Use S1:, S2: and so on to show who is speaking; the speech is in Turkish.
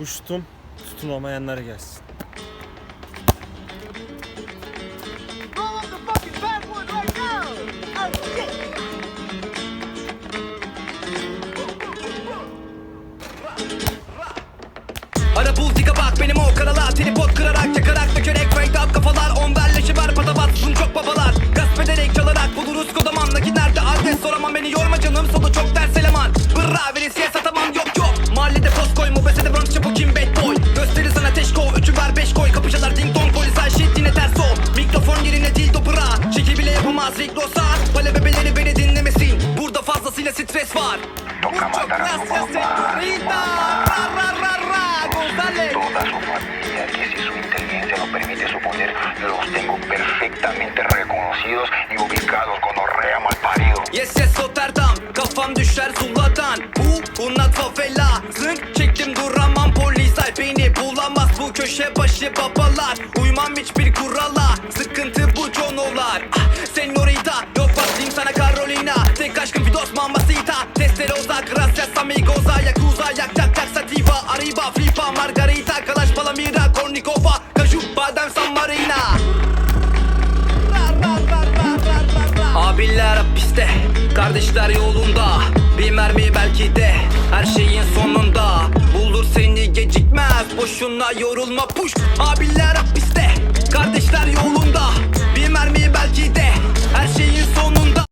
S1: Bu şutun tutunamayanları gelsin.
S2: Ara bul tika bak benim o karalar Tripod kırarak Rick Rosa Pale bebeleri beni dinlemesin. Burada fazlasıyla stres var.
S3: Toca
S2: Mucho
S3: matar a su
S2: gracias
S3: papá.
S2: señorita Ra ra ra ra González
S3: toda su familia, si su inteligencia lo permite suponer, los tengo perfectamente reconocidos y ubicados con orrea mal parido.
S2: Yes yes Rotterdam. Kafam düşer zuladan Bu bunlar favela Zınk çektim duramam. Polis ay Beni bulamaz. Bu köşe başı babalar Testere uzak gracias amigosa Yakuza yak yak yak sativa Arriba flipa margarita Kalaş palamira kornikova Kaju badem san marina Abiler hapiste, kardeşler yolunda. Bir mermi belki de her şeyin sonunda. Bulur seni gecikmez, boşuna yorulma push. Abiler hapiste, kardeşler yolunda